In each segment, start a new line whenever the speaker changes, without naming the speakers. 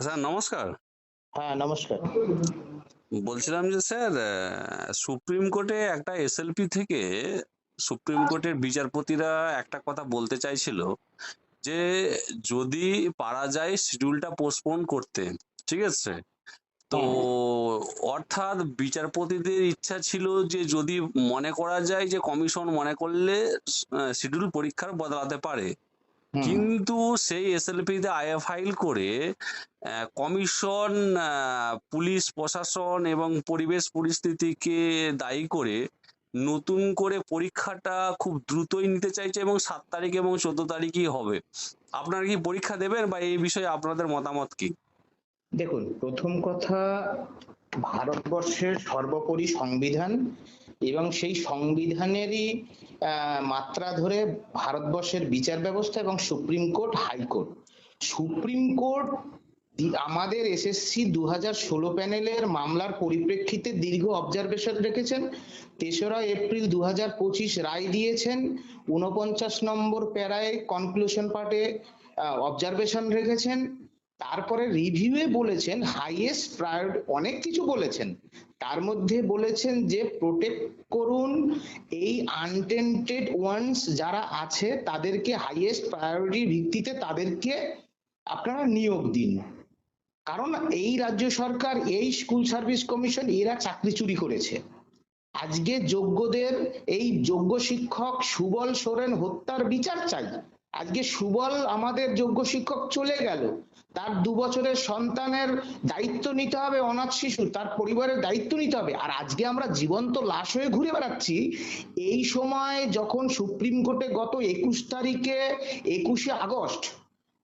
Sir নমস্কার।
হ্যাঁ নমস্কার।
বলছিলাম যে স্যার সুপ্রিম কোর্টে একটা এসএলপি থেকে সুপ্রিম কোর্টের বিচারপতিরা একটা কথা বলতে চাইছিল যে যদি পারা যায় শিডিউলটা পোস্টপোন করতে। ঠিক আছে? তো অর্থাৎ বিচারপতিদের ইচ্ছা ছিল যে যদি মনে করা যায় যে কমিশন মনে করলে শিডিউল পরীক্ষার বদলাতে পারে। কিন্তু সেই এসএলপিতে আয়া ফাইল করে আহ, কমিশন আহ, পুলিশ প্রশাসন এবং পরিবেশ পরিস্থিতিকে দায়ী করে নতুন করে পরীক্ষাটা খুব দ্রুতই নিতে চাইছে এবং সাত তারিখ এবং চোদ্দ তারিখই হবে। আপনারা কি পরীক্ষা দেবেন বা এই বিষয়ে আপনাদের মতামত কি?
দেখুন প্রথম কথা ভারতবর্ষের সর্বোপরি সংবিধান এবং সেই সংবিধানেরই মাত্রা ধরে ভারতবর্ষের বিচার ব্যবস্থা এবং supreme court, high court. Supreme court আমাদের এসএসসি দু হাজার ষোলো প্যানেলের মামলার পরিপ্রেক্ষিতে দীর্ঘ অবজারভেশন রেখেছেন। তেসরা এপ্রিল দু হাজার পঁচিশ রায় দিয়েছেন। উনপঞ্চাশ নম্বর প্যারায় কনক্লুশন পার্টে অবজারভেশন রেখেছেন। তারপরে রিভিউয়ে বলেছেন হাইয়েস্ট প্রায়োরিটি অনেক কিছু বলেছেন। তার মধ্যে বলেছেন যে প্রোটেক্ট করুন এই আনটেন্টেড ওয়ান্স যারা আছে, তাদেরকে হাইয়েস্ট প্রায়োরিটির ভিত্তিতে তাদেরকে আপনারা নিয়োগ দিন। কারণ এই রাজ্য সরকার, এই স্কুল সার্ভিস কমিশন এরা চাকরি চুরি করেছে। আজকে যোগ্যদের, এই যোগ্য শিক্ষক সুবল সোরেন হত্যার বিচার চাই। আজকে সুবল আমাদের যোগ্য শিক্ষক চলে গেল। তার দু বছরের সন্তানের দায়িত্ব নিতে হবে অনাথ শিশু, তার পরিবারের দায়িত্ব নিতে হবে। আর আজকে আমরা জীবন্ত লাশ হয়ে ঘুরে বেড়াচ্ছি। এই সময় যখন সুপ্রিম কোর্টে গত একুশ তারিখে, একুশে আগস্ট,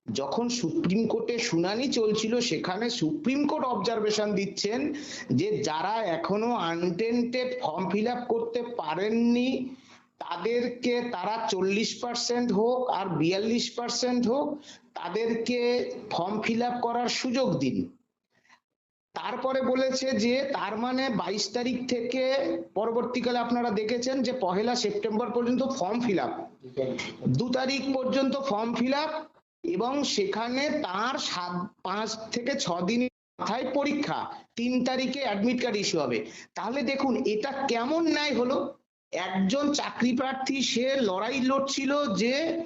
যখন সুপ্রিম কোর্টে শুনানি চলছিল, সেখানে সুপ্রিম কোর্ট অবজারভেশন দিচ্ছেন যে যারা এখনও আনটেন্টেড ফর্ম ফিল করতে পারেননি তাদেরকে তারা চল্লিশ পার্সেন্ট হোক আর বিয়াল্লিশ পার্সেন্ট হোক, তাদেরকে ফর্ম ফিল করার সুযোগ দিন। তারপরে বলেছে যে, তার মানে বাইশ তারিখ থেকে পরবর্তীকালে আপনারা দেখেছেন যে, পহেলা সেপ্টেম্বর পর্যন্ত ফর্ম ফিল আপ দু তারিখ পর্যন্ত ফর্ম ফিল এবং সেখানে তার সাত, পাঁচ থেকে ছ দিনের মাথায় পরীক্ষা। তিন তারিখে অ্যাডমিট কার্ড ইস্যু হবে। তাহলে দেখুন, এটা কেমন ন্যায় হলো? একজন চাকরি প্রার্থী সে লড়াই লড়ছিল যে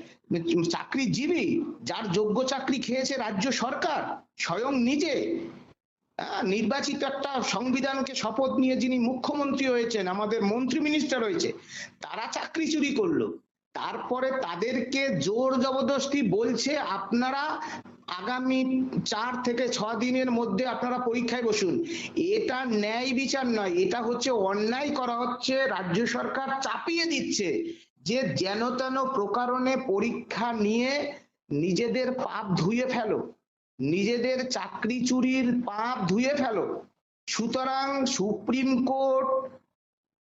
চাকরিজীবী যার যোগ্য চাকরি খেয়েছে রাজ্য সরকার স্বয়ং নিজে। আহ, নির্বাচিত একটা সংবিধানকে শপথ নিয়ে যিনি মুখ্যমন্ত্রী হয়েছেন আমাদের মন্ত্রী মিনিস্টার হয়েছে তারা চাকরি চুরি করল। তারপরে তাদেরকে জোর জবরদস্তি বলছে আপনারা আগামী চার থেকে ছ দিনের মধ্যে আপনারা পরীক্ষায় বসুন। এটা ন্যায় বিচার নয়, এটা হচ্ছে অন্যায় করা হচ্ছে, রাজ্য সরকার চাপিয়ে দিচ্ছে যে যেন তেন প্রকারণে পরীক্ষা নিয়ে নিজেদের পাপ ধুয়ে ফেলো, নিজেদের চাকরি চুরির পাপ ধুয়ে ফেলো। সুতরাং সুপ্রিম কোর্ট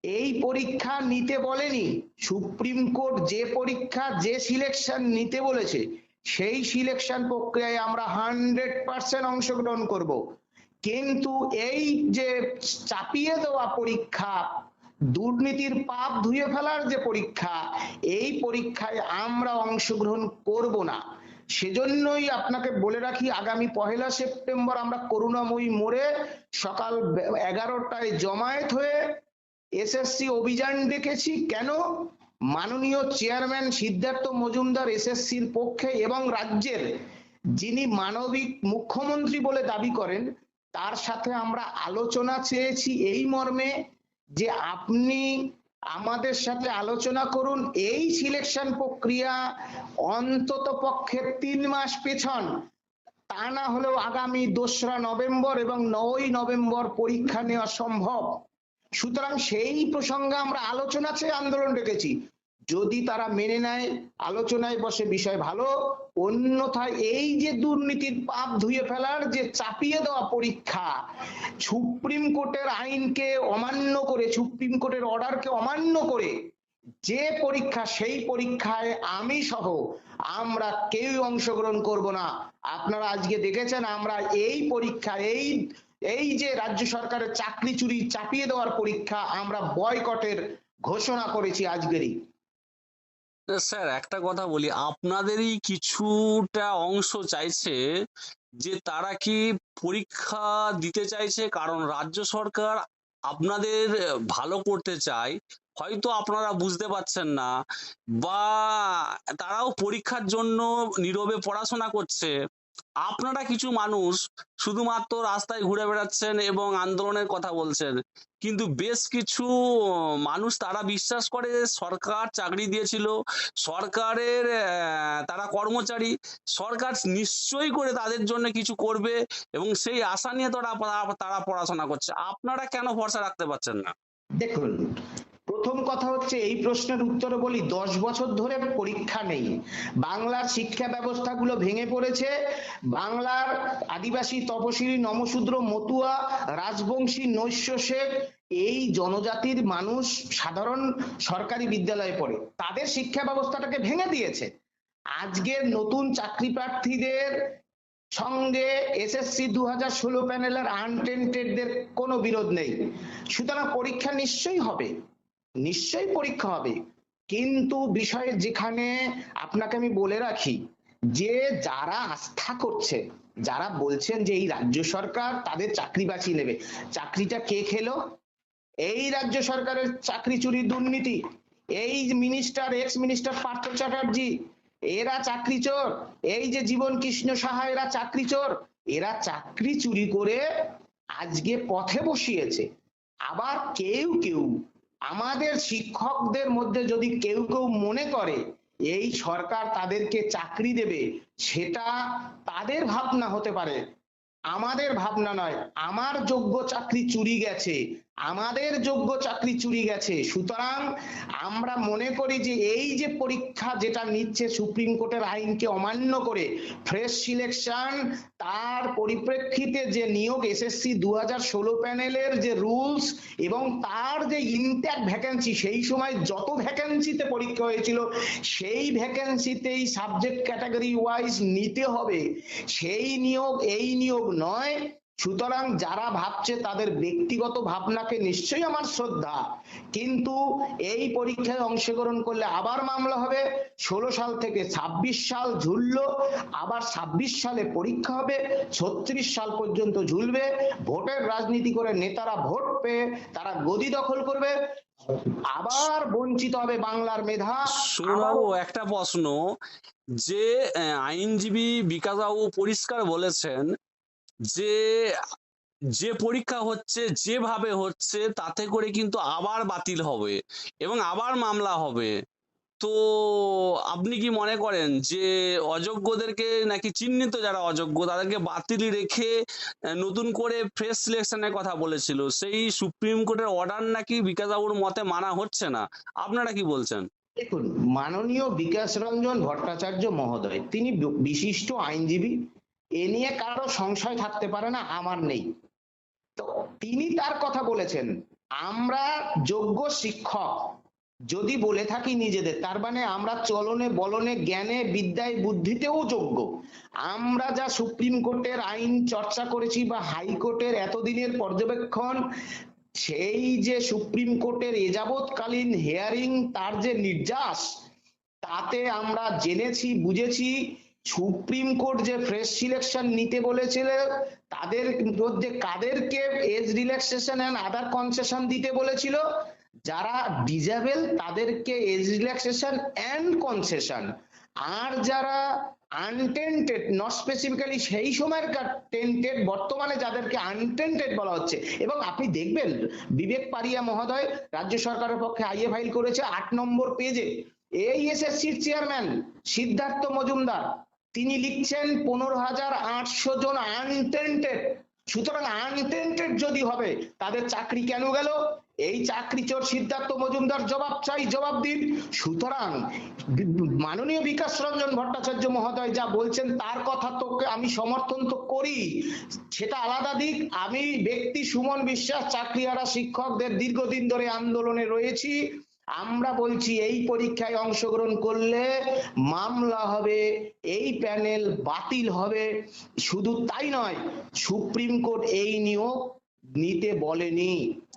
এই পরীক্ষা নিতে বলেনি, সুপ্রিম কোর্ট যে পরীক্ষা, যে সিলেকশন নিতে বলেছে সেই সিলেকশন প্রক্রিয়ায় আমরা হান্ড্রেড পার্সেন্ট অংশগ্রহণ করব। কিন্তু এই যে চাপিয়ে দেওয়া পরীক্ষা, দুর্নীতির পাপ ধুয়ে ফেলার যে পরীক্ষা, এই পরীক্ষায় আমরা অংশগ্রহণ করব না। সেজন্যই আপনাকে বলে রাখি, আগামী পহেলা সেপ্টেম্বর আমরা করুণাময়ী মোড়ে সকাল এগারোটায় জমায়েত হয়ে এসএসসি অভিযান ডেকেছি। কেন? মাননীয় চেয়ারম্যান সিদ্ধার্থ মজুমদার এসএসসির পক্ষে এবং রাজ্যের যিনি মানবিক মুখ্যমন্ত্রী বলে দাবি করেন, তার সাথে আমরা আলোচনা চেয়েছি এই মর্মে যে আপনি আমাদের সাথে আলোচনা করুন এই সিলেকশন প্রক্রিয়া অন্তত পক্ষে তিন মাস পেছন। তা না হলেও আগামী দোসরা নভেম্বর এবং নয়ই নভেম্বর পরীক্ষা নেওয়া সম্ভব। সুতরাং সেই প্রসঙ্গে আমরা আলোচনা চেয়ে আন্দোলন রেখেছি যদি তারা মেনে নেয়, আলোচনায় বসে বিষয় ভালো, অন্যথায় এই যে দুর্নীতির পাপ ধুয়ে ফেলার যে চাপিয়ে দেওয়া পরীক্ষা, সুপ্রিম কোর্টের আইনকে অমান্য করে, সুপ্রিম কোর্টের অর্ডারকে অমান্য করে, যে পরীক্ষা সেই পরীক্ষায় আমি সহ আমরা কেউ অংশগ্রহণ করব না। আপনারা আজকে দেখেছেন আমরা এই পরীক্ষা, এই এই যে রাজ্য সরকারের চাকরি চুরি চাপিয়ে দেওয়ার পরীক্ষা আমরা বয়কটের ঘোষণা করেছি আজকেরই।
স্যার একটা কথা বলি, আপনাদেরই কিছুটা অংশ চাইছে যে তারা কি পরীক্ষা দিতে চাইছে? কারণ রাজ্য সরকার আপনাদের ভালো করতে চায়, হয়তো আপনারা বুঝতে পারছেন না, বা তারাও পরীক্ষার জন্য নীরবে পড়াশোনা করছে। আপনারা কিছু মানুষ শুধুমাত্র রাস্তায় ঘুরে বেড়াচ্ছেন এবং আন্দোলনের কথা বলছেন। কিন্তু বেশ কিছু মানুষ তারা বিশ্বাস করে সরকার চাকরি দিয়েছিল, সরকারের তারা কর্মচারী, সরকার নিশ্চয়ই করে তাদের জন্য কিছু করবে এবং সেই আশা নিয়ে তারা তারা পড়াশোনা করছে। আপনারা কেন ভরসা রাখতে পারছেন না?
দেখুন প্রথম কথা হচ্ছে, এই প্রশ্নের উত্তরে বলি, দশ বছর ধরে পরীক্ষা নেই। বাংলার শিক্ষা ব্যবস্থাগুলো ভেঙে পড়েছে। বাংলার আদিবাসী তপশিলি নমশূদ্র মতুয়া রাজবংশী নৈশ শেখ, এই জনজাতির মানুষ সাধারণ সরকারি বিদ্যালয়ে পড়ে। তাদের শিক্ষা ব্যবস্থাটাকে ভেঙে দিয়েছে। আজকের নতুন চাকরি প্রার্থীদের সঙ্গে এসএসসি দু হাজার ষোলো প্যানেলের আনটেন্টেডদের কোনো বিরোধ নেই। সুতরাং পরীক্ষা নিশ্চয়ই হবে। নিশ্চয়ই পরীক্ষা হবে। কিন্তু বিষয় যেখানে আপনাকে আমি বলে রাখি, যে যারা আস্থা করছে, যারা বলছেন যে এই রাজ্য সরকার তাদের চাকরি বাঁচিয়ে নেবে। চাকরিটা কে খেলো? এই রাজ্য সরকারের চাকরি চুরি দুর্নীতি। এই minister ex minister Partha Chatterjee, এরা চাকরি চোর। এই যে জীবন কৃষ্ণ সাহা, এরা চাকরি চোর। এরা চাকরি চুরি করে আজকে পথে বসিয়েছে। আবার কেউ কেউ আমাদের শিক্ষকদের মধ্যে যদি কেউ কেউ মনে করে, এই সরকার তাদেরকে চাকরি দেবে, সেটা তাদের ভাবনা হতে পারে। আমাদের ভাবনা নয়, আমার যোগ্য চাকরি চুরি গেছে আমাদের যোগ্য চাকরি চুরি গেছে। সুতরাং আমরা মনে করি যে এই যে পরীক্ষা যেটা নিচ্ছে সুপ্রিম কোর্টের আইনকে অমান্য করে ফ্রেশ সিলেকশন তার পরিপ্রেক্ষিতে যে নিয়োগ এসএসসি দু হাজার ষোলো প্যানেলের যে রুলস এবং তার যে ইনট্যাক্ট ভ্যাকেন্সি সেই সময় যত ভ্যাকেন্সিতে পরীক্ষা হয়েছিল, সেই ভ্যাকেন্সিতেই সাবজেক্ট ক্যাটাগরি ওয়াইজ নিতে হবে। সেই নিয়োগ, এই নিয়োগ নয় সুতরাং যারা ভাবছে তাদের ব্যক্তিগত ভাবনাকে নিশ্চয়ই আমার শ্রদ্ধা। কিন্তু এই পরীক্ষায় অংশগ্রহণ করলে আবার মামলা হবে ষোলো সাল থেকে ছাব্বিশ সাল ঝুললো আবার ছাব্বিশ সালে পরীক্ষা হবে ছত্রিশ সাল পর্যন্ত ঝুলবে ভোটের রাজনীতি করে নেতারা ভোট পেয়ে তারা গদি দখল করবে আবার বঞ্চিত হবে বাংলার মেধা।
সুরবাবু একটা প্রশ্ন যে আইনজীবী বিকাশবাবু পরিষ্কার বলেছেন যে যে পরীক্ষা হচ্ছে, যেভাবে হচ্ছে, তাতে করে কিন্তু আবার বাতিল হবে এবং আবার মামলা হবে। তো আপনি কি মনে করেন যে অযোগ্যদেরকে নাকি চিহ্নিত যারা অযোগ্য, তাদেরকে বাতিল রেখে নতুন করে ফ্রেশ সিলেকশনের কথা বলেছিল, সেই সুপ্রিম কোর্টের অর্ডার নাকি বিকাশ বিকাশবাবুর মতে মানা হচ্ছে না? আপনারা কি বলছেন?
দেখুন, মাননীয় বিকাশ রঞ্জন ভট্টাচার্য মহোদয়, তিনি বিশিষ্ট আইনজীবী এ নিয়ে কারও সংশয় থাকতে পারে না, আমার নেই। তো তিনি তার কথা বলেছেন, আমরা যোগ্য শিক্ষক যদি বলে থাকি নিজেদের, তার মানে আমরা চলনে বলনে জ্ঞানে বিদ্যায় বুদ্ধিতেও যোগ্য। আমরা যা সুপ্রিম কোর্টের আইন চর্চা করেছি বা হাইকোর্টের এতদিনের পর্যবেক্ষণ, সেই যে সুপ্রিম কোর্টের এযাবৎকালীন হেয়ারিং, তার যে নির্যাস, তাতে আমরা জেনেছি, বুঝেছি সুপ্রিম কোর্ট যে ফ্রেশ সিলেকশন নিতে বলেছিল, তাদের মধ্যে কাদেরকে age relaxation and other concession দিতে বলেছিল? যারা ডিজেবল তাদেরকে এজ রিল্যাক্সেশন এন্ড কনসেশন আর যারা আনটেন্টেড নট স্পেসিফিক্যালি সেই সময়কার টেন্টেড বর্তমানে যাদেরকে আনটেন্টেড বলা হচ্ছে। এবং আপনি দেখবেন, বিবেক পারিয়া মহোদয় রাজ্য সরকারের পক্ষে আইএ ফাইল করেছে আট নম্বর পেজে এই এসএসসির চেয়ারম্যান সিদ্ধার্থ মজুমদার। তিনি লিখছেন পনেরো হাজার আটশো জন আনটেন্টেড সুতরাং আনটেন্টেড যদি হবে, তাদের চাকরি কেন গেল? এই চাকরি চোর সিদ্ধার্থ মজুমদার জবাব চাই, জবাব দিন। সুতরাং মাননীয় বিকাশ রঞ্জন ভট্টাচার্য মহোদয় যা বলছেন, তার কথা তো আমি সমর্থন তো করি। সেটা আলাদা দিক। আমি ব্যক্তি সুমন বিশ্বাস, চাকরিহারা শিক্ষকদের দীর্ঘদিন ধরে আন্দোলনে রয়েছি। আমরা বলছি এই পরীক্ষায় অংশগ্রহণ করলে মামলা হবে, এই প্যানেল বাতিল হবে। শুধু তাই নয়, সুপ্রিম কোর্ট এই নিয়োগ নিতে বলেনি।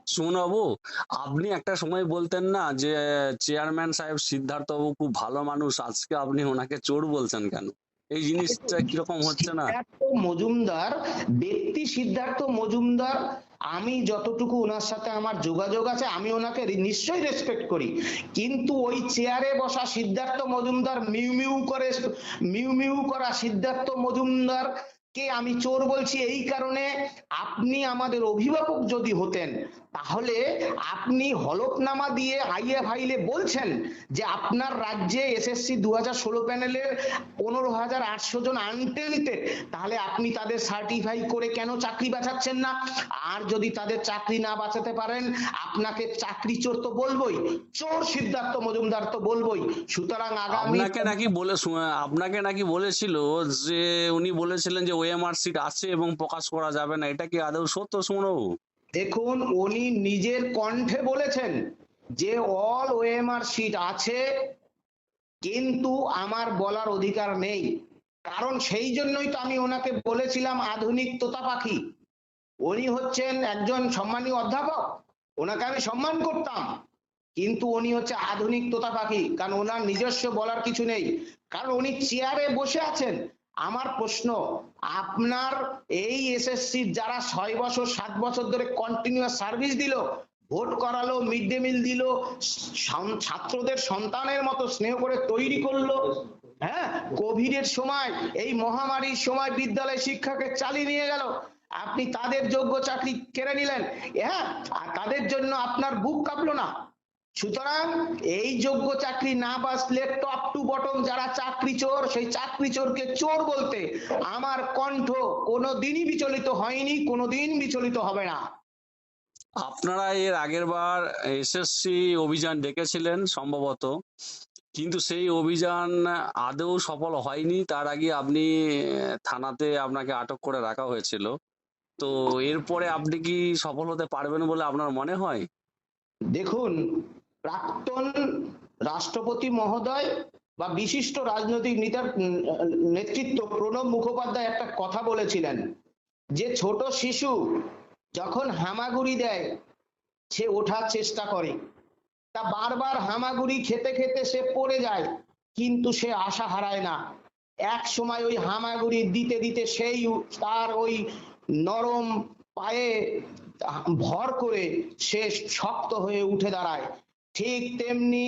সুমনবাবু আপনি একটা সময় বলতেন না যে, চেয়ারম্যান সাহেব সিদ্ধার্থ বাবু খুব ভালো মানুষ, আজকে আপনি ওনাকে চোর বলছেন কেন? এই জিনিসটা কীরকম হচ্ছে না?
মজুমদার ব্যক্তি সিদ্ধার্থ মজুমদার আমি যতটুকু ওনার সাথে আমার যোগাযোগ আছে আমি ওনাকে নিশ্চয়ই রেসপেক্ট করি। কিন্তু ওই চেয়ারে বসা সিদ্ধার্থ মজুমদার মিউ মিউ করে মিউ মিউ করা সিদ্ধার্থ মজুমদার কে আমি চোর বলছি এই কারণে আপনি আমাদের অভিভাবক যদি হতেন তাহলে আপনি হলফনামা দিয়ে আইএ ফাইলে বলছেন যে আপনার রাজ্যে এসএসসি দু হাজার ষোলো প্যানেলের পনেরো হাজার আটশো জন আনটেন্টেড তাহলে আপনি তাদের সার্টিফাই করে কেন চাকরি বাঁচাচ্ছেন না? আর যদি তাদের চাকরি না বাঁচাতে পারেন, আপনাকে চাকরি চোর তো বলবই, চোর সিদ্ধার্থ মজুমদার তো বলবই। সুতরাং
আপনাকে নাকি বলে আপনাকে নাকি বলেছিল যে, উনি বলেছিলেন যে, ওএমআর সিট আছে এবং প্রকাশ করা যাবে না। এটা কি আদৌ সত্য সুমনবাবু
দেখুন, উনি নিজের কণ্ঠে বলেছেন যে অল ওএমআর সিট আছে, কিন্তু আমার বলার অধিকার নেই। কারণ সেই জন্যই তো আমি ওনাকে বলেছিলাম আধুনিক তোতা পাখি। উনি হচ্ছেন একজন সম্মানীয় অধ্যাপক। ওনাকে আমি সম্মান করতাম, কিন্তু উনি হচ্ছে আধুনিক তোতা পাখি, কারণ ওনার নিজস্ব বলার কিছু নেই। কারণ উনি চেয়ারে বসে আছেন। আমার প্রশ্ন, আপনার এই এসএসসি যারা ছয় বছর, সাত বছর ধরে কন্টিনিউয়াস সার্ভিস দিল ভোট করালো মিড ডে মিল দিল ছাত্রদের সন্তানের মতো স্নেহ করে তৈরি করল হ্যাঁ? কোভিড এর সময়, এই মহামারীর সময় বিদ্যালয় শিক্ষাকে চালিয়ে নিয়ে গেল। আপনি তাদের যোগ্য চাকরি কেড়ে নিলেন হ্যাঁ? তাদের জন্য আপনার বুক কাঁপলো না। সুতরাং এই যোগ্য চাকরি না বাঁচলে টপ টু বটম যারা চাকরি চোর সেই চাকরি চোরকে চোর বলতে আমার কণ্ঠ কোনোদিনই বিচলিত হয়নি কোনোদিন বিচলিত হবে না।
আপনারা এর আগের বার এসএসসি অভিযান ডেকেছিলেন সম্ভবত কিন্তু সেই অভিযান আদৌ সফল হয়নি তার আগে আপনি থানাতে আপনাকে আটক করে রাখা হয়েছিল। তো এরপরে আপনি কি সফল হতে পারবেন বলে আপনার মনে হয়?
দেখুন প্রাক্তন রাষ্ট্রপতি মহোদয় বা বিশিষ্ট রাজনৈতিক নেতার নেতৃত্ব প্রণব মুখোপাধ্যায় একটা কথা বলেছিলেন যে ছোট শিশু যখন হামাগুড়ি দেয়, সে ওঠার চেষ্টা করে। তা বারবার হামাগুড়ি খেতে খেতে সে পড়ে যায়, কিন্তু সে আশা হারায় না। এক সময় ওই হামাগুড়ি দিতে দিতে সেই তার ওই নরম পায়ে ভর করে সে শক্ত হয়ে উঠে দাঁড়ায়। ঠিক তেমনি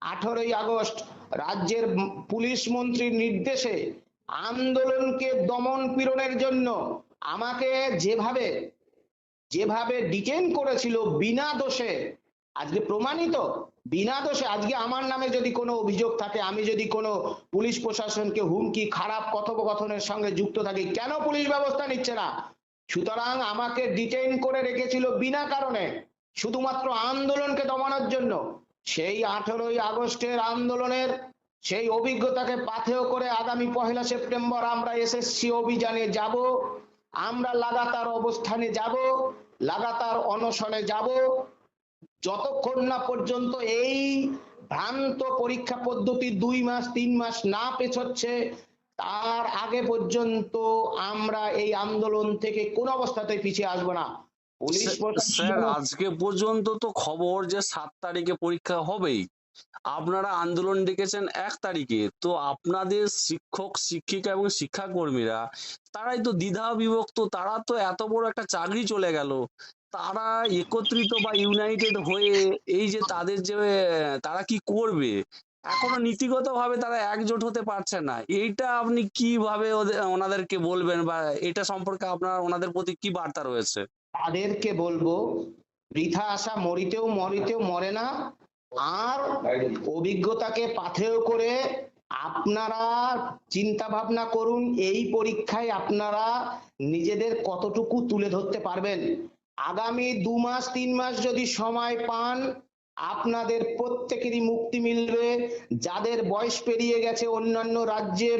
আঠারোই আগস্ট রাজ্যের পুলিশ মন্ত্রীর নির্দেশে আন্দোলনকে দমন পীড়নের জন্য আমাকে যেভাবে যেভাবে ডিটেন করেছিল বিনা দোষে, আজকে প্রমাণিত বিনা দোষে, আজকে আমার নামে যদি কোনো অভিযোগ থাকে, আমি যদি কোনো পুলিশ প্রশাসনকে হুমকি, খারাপ কথোপকথনের সঙ্গে যুক্ত থাকি, কেন পুলিশ ব্যবস্থা নিচ্ছে না? সুতরাং আমাকে ডিটেইন করে রেখেছিল বিনা কারণে। শুধুমাত্র আন্দোলনকে দমানোর জন্য সেই আঠেরোই আগস্টের আন্দোলনের সেই অভিজ্ঞতাকে পাথেয় করে আগামী পহেলা সেপ্টেম্বর আমরা এসএসসি অভিযানে যাব, আমরা লাগাতার অবস্থানে যাব, লাগাতার অনশনে যাব। যতক্ষণ না পর্যন্ত এই ভ্রান্ত পরীক্ষা পদ্ধতি দুই মাস, তিন মাস না পেছচ্ছে, তার আগে পর্যন্ত আমরা এই আন্দোলন থেকে কোন অবস্থাতে পিছিয়ে আসব না।
স্যার আজকে পর্যন্ত তো খবর যে সাত তারিখে পরীক্ষা হবেই। আপনারা আন্দোলন ডেকেছেন এক তারিখে তো আপনাদের শিক্ষক শিক্ষিকা এবং শিক্ষাকর্মীরা তারাই তো দ্বিধা বিভক্ত তারা তো এত বড় একটা চাকরি চলে গেল। তারা একত্রিত বা ইউনাইটেড হয়ে এই যে তাদের যে তারা কি করবে? এখনও নীতিগত ভাবে তারা একজোট হতে পারছে না। এইটা আপনি কীভাবে ওদের ওনাদেরকে বলবেন বা এটা সম্পর্কে আপনার ওনাদের প্রতি কি বার্তা রয়েছে?
তাদেরকে বলব, বৃথা আশা মরিতেও মরিতেও মরে না। আর অভিজ্ঞতাকে পাথেয় করে আপনারা চিন্তা ভাবনা করুন, এই পরীক্ষায় আপনারা নিজেদের কতটুকু তুলে ধরতে পারবেন। আগামী দু মাস, তিন মাস যদি সময় পান, আপনাদের প্রত্যেকেরই মুক্তি মিলবে। যাদের বয়স পেরিয়ে গেছে অন্যান্য রাজ্যে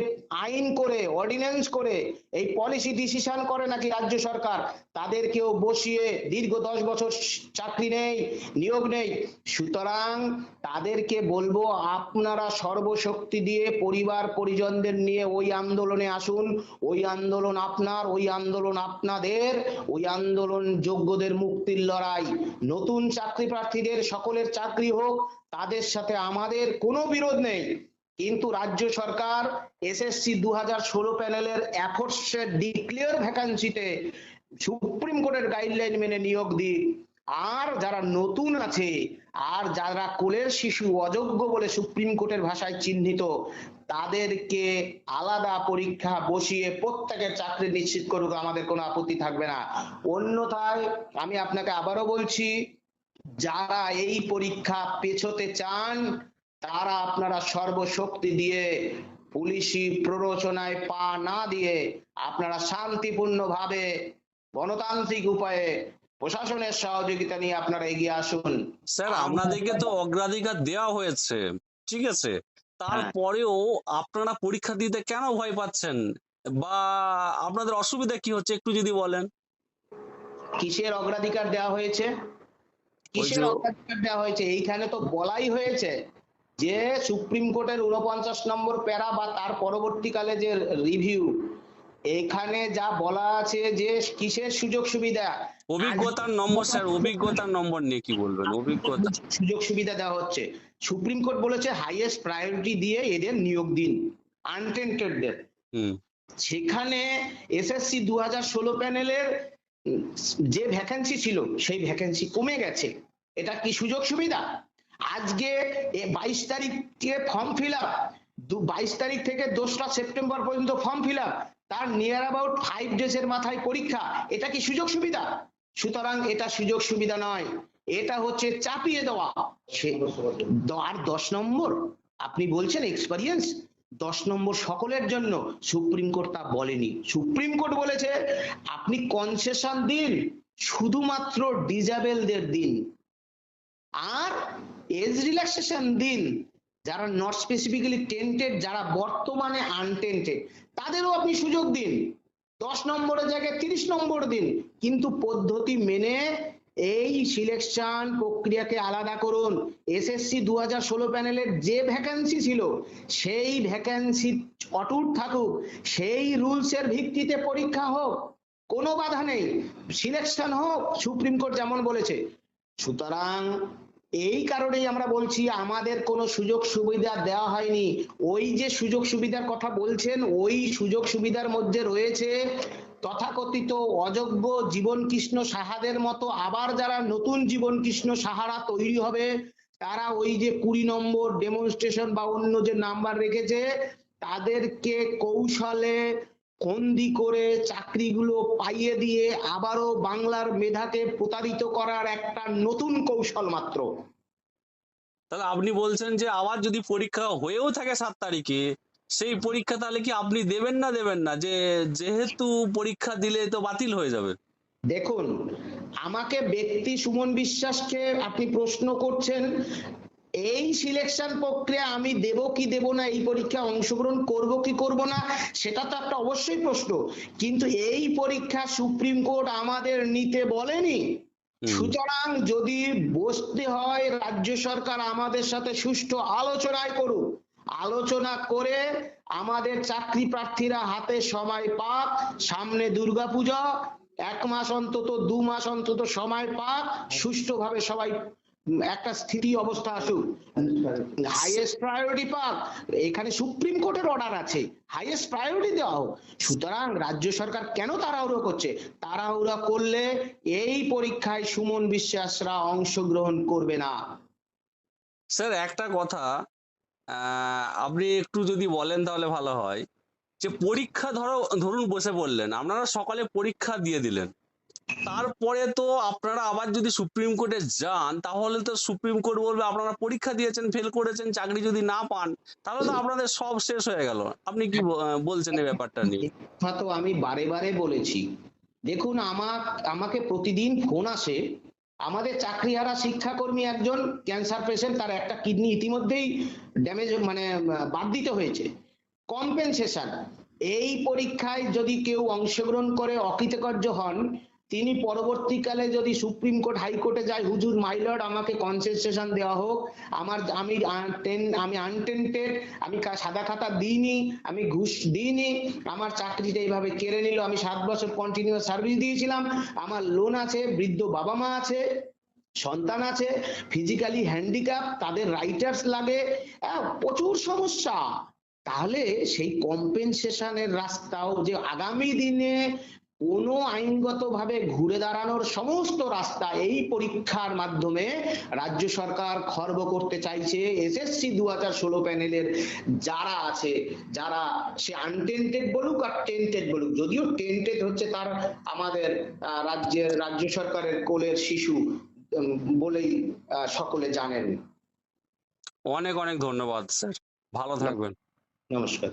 আইন করে অর্ডিন্যান্স করে এই পলিসি ডিসিশন করে নাকি রাজ্য সরকার? তাদেরকেও বসিয়ে দীর্ঘ দশ বছর চাকরি নেই, নিয়োগ নেই। সুতরাং তাদেরকে বলব, আপনারা সর্বশক্তি দিয়ে পরিবার পরিজনদের নিয়ে ওই আন্দোলনে আসুন। ওই আন্দোলন আপনার, ওই আন্দোলন আপনাদের, ওই আন্দোলন যোগ্যদের মুক্তির লড়াই। নতুন চাকরি প্রার্থীদের, সকলের চাকরি হোক, তাদের সাথে আমাদের কোনো বিরোধ নেই। কিন্তু রাজ্য সরকার এসএসসি দু হাজার ষোলো প্যানেলের অ্যাফোর্সে ডিক্লেয়ার ভ্যাকান্সিতে সুপ্রিম কোর্টের গাইডলাইন মেনে নিয়োগ দিক আর যারা নতুন আছে, আর যারা কোলের শিশু, অযোগ্য বলে সুপ্রিম কোর্টের ভাষায় চিহ্নিত, তাদেরকে আলাদা পরীক্ষা বসিয়ে প্রত্যেকের চাকরি নিশ্চিত করুক, আমাদের কোনো আপত্তি থাকবে না। অন্যথায় আমি আপনাকে আবারও বলছি, যারা এই পরীক্ষা পেছোতে চান তারা আপনারা সর্বশক্তি দিয়ে পুলিশি প্ররোচনায় পা না দিয়ে আপনারা শান্তিপূর্ণভাবে গণতান্ত্রিক উপায়ে প্রশাসনের সহযোগিতা নিয়ে আপনারা এগিয়ে আসুন।
স্যার আপনাদেরকে তো অগ্রাধিকার দেওয়া হয়েছে ঠিক আছে? তারপরেও আপনারা পরীক্ষা দিতে কেন ভয় পাচ্ছেন? বা আপনাদের অসুবিধা কি হচ্ছে একটু যদি বলেন।
কিসের অগ্রাধিকার দেওয়া হয়েছে? কিসের অগ্রাধিকার দেওয়া হয়েছে? এইখানে তো বলাই হয়েছে যে সুপ্রিম কোর্টের উনপঞ্চাশ নম্বর প্যারা বা তার পরবর্তীকালে যে রিভিউ এখানে যা বলা আছে যে কিসের সুযোগ সুবিধা?
অভিজ্ঞতার নম্বর স্যার অভিজ্ঞতার নম্বর নিয়ে কি বলবেন? অভিজ্ঞতা।
সুযোগ সুবিধা দেওয়া হচ্ছে। সুপ্রিম কোর্ট বলেছে হাইয়েস্ট প্রায়োরিটি দিয়ে এদের নিয়োগ দিন আনটেন্টেডদের
হুম।
সেখানে এসএসসি দু হাজার ষোলো প্যানেলের যে ভ্যাকেন্সি ছিল সেই ভ্যাকেন্সি কমে গেছে। এটা কি সুযোগ সুবিধা? আজকে বাইশ তারিখে ফর্ম ফিল আপ বাইশ তারিখ থেকে দোসরা সেপ্টেম্বর পর্যন্ত ফর্ম ফিল আপ তার নিয়ার অ্যাবাউট ফাইভ ডেজ এর মাথায় পরীক্ষা। এটা কি সুযোগ সুবিধা? সুতরাং এটা সুযোগ সুবিধা নয়। এটা হচ্ছে চাপিয়ে দেওয়া। আর দশ নম্বর, আপনি বলছেন এক্সপেরিয়েন্স দশ নম্বর সকলের জন্য সুপ্রিম কোর্ট তা বলেনি। সুপ্রিম কোর্ট বলেছে, আপনি কনসেশন দিন শুধুমাত্র ডিজাবেলদের দিন। আর এজ রিল্যাক্সেশন দিন, যারা নট স্পেসিফিক্যালি টেন্টেড যারা বর্তমানে আনটেন্টেড তাদেরও আপনি সুযোগ দিন। দশ নম্বরের জায়গায় তিরিশ নম্বর দিন, কিন্তু পদ্ধতি মেনে এই সিলেকশন প্রক্রিয়াকে আলাদা করুন। এসএসসি দু হাজার ষোলো প্যানেলের যে ভ্যাকান্সি ছিল, সেই ভ্যাকান্সি অটুট থাকুক, সেই রুলসের ভিত্তিতে পরীক্ষা হোক, কোনো বাধা নেই। সিলেকশন হোক, সুপ্রিম কোর্ট যেমন বলেছে। সুতরাং এই কারণেই আমরা বলছি, আমাদের কোনো সুযোগ সুবিধা দেওয়া হয়নি। ওই যে সুযোগ সুবিধার কথা বলছেন, ওই সুযোগ সুবিধার মধ্যে রয়েছে তথাকথিত অযোগ্য জীবন কৃষ্ণ সাহাদের মতো। আবার যারা নতুন জীবন কৃষ্ণ সাহারা তৈরি হবে, তারা ওই যে কুড়ি নম্বর ডেমনস্ট্রেশন বা অন্য যে নাম্বার রেখেছে, তাদেরকে কৌশলে ফন্দি করে চাকরিগুলো পাইয়ে দিয়ে আবারও বাংলার মেধাকে প্রতারিত করার একটা নতুন কৌশল মাত্র।
তাহলে আপনি বলছেন যে আবার যদি পরীক্ষা হয়েও থাকে সাত তারিখে সেই পরীক্ষা তাহলে কি আপনি দেবেন না দেবেন না? যে যেহেতু পরীক্ষা দিলে তো বাতিল হয়ে যাবে।
দেখুন আমাকে ব্যক্তি সুমন বিশ্বাসকে আপনি প্রশ্ন করছেন এই সিলেকশন প্রক্রিয়া আমি দেব কি দেব না এই পরীক্ষায় অংশগ্রহণ করব কি করব না সেটা তো একটা অবশ্যই প্রশ্ন। কিন্তু এই পরীক্ষা সুপ্রিম কোর্ট আমাদের নিতে বলেনি। সুতরাং যদি বসতে হয় রাজ্য সরকার আমাদের সাথে সুষ্ঠু আলোচনায় করুক। আলোচনা করে আমাদের চাকরি প্রার্থীরা হাতে সময় পাক সামনে দুর্গাপূজা এক মাস অন্তত দু মাস অন্তত সময় পাক সুষ্ঠুভাবে সবাই একটা স্থিতি অবস্থা আসুক। হাইয়েস্ট প্রায়োরিটি পাক। এখানে সুপ্রিম কোর্টের অর্ডার আছে। হাইয়েস্ট প্রায়োরিটি দেওয়া হোক। সুতরাং রাজ্য সরকার কেন তাড়াহুড়ো করছে? তাড়াহুড়ো করলে এই পরীক্ষায় সুমন বিশ্বাসরা অংশগ্রহণ করবে না।
স্যার, একটা কথা আপনি একটু যদি বলেন তাহলে ভালো হয়। যে পরীক্ষা ধরো, ধরুন বসে পড়লেন। আপনারা সকালে পরীক্ষা দিয়ে দিলেন। তারপরে তো আপনারা আবার যদি সুপ্রিম কোর্টে যান, তাহলে তো সুপ্রিম কোর্ট বলবে আপনারা পরীক্ষা দিয়েছেন ফেল করেছেন, চাকরি যদি না পান, তাহলে তো আপনাদের সব শেষ হয়ে গেল। আপনি কি বলছেন এই ব্যাপারটা নিয়ে?
তো আমি বারে বারে বলেছি। দেখুন আমার আমাকে প্রতিদিন ফোন আসে, আমাদের চাকরিহারা শিক্ষাকর্মী একজন ক্যান্সার পেশেন্ট, তার একটা কিডনি ইতিমধ্যেই ড্যামেজ মানে বাদ দিতে হয়েছে। কম্পেনসেশন এই পরীক্ষায় যদি কেউ অংশগ্রহণ করে, অকৃতকার্য হন তিনি পরবর্তীকালে যদি সুপ্রিম কোর্ট হাইকোর্টে যায়, হুজুর মাইলর্ড আমাকে কনসেশন দেওয়া হোক। আমার, আমি আমি আনটেন্টেড আমি সাদা খাতা দিইনি, আমি ঘুষ দিইনি। আমার চাকরিটা এইভাবে কেড়ে নিল। আমি সাত বছর কন্টিনিউয়াস সার্ভিস দিয়েছিলাম। আমার লোন আছে, বৃদ্ধ বাবা মা আছে, সন্তান আছে ফিজিক্যালি হ্যান্ডিক্যাপ তাদের রাইটার্স লাগে। প্রচুর সমস্যা। তাহলে সেই কম্পেনসেশনের রাস্তাও যে আগামী দিনে কোনো আইনগতভাবে ঘুরে দাঁড়ানোর সমস্ত রাস্তা এই পরীক্ষার মাধ্যমে রাজ্য সরকার খর্ব করতে চাইছে। এসএসসি দু হাজার ষোলো প্যানেলের যারা আছে যারা সে আনটেন্টেড বলুক আর টেন্টেড বলুক যদিও টেন্টেড হচ্ছে তার আমাদের রাজ্যের রাজ্য সরকারের কোলের শিশু বলেই সকলে জানেন।
অনেক অনেক ধন্যবাদ স্যার। ভালো থাকবেন।
নমস্কার।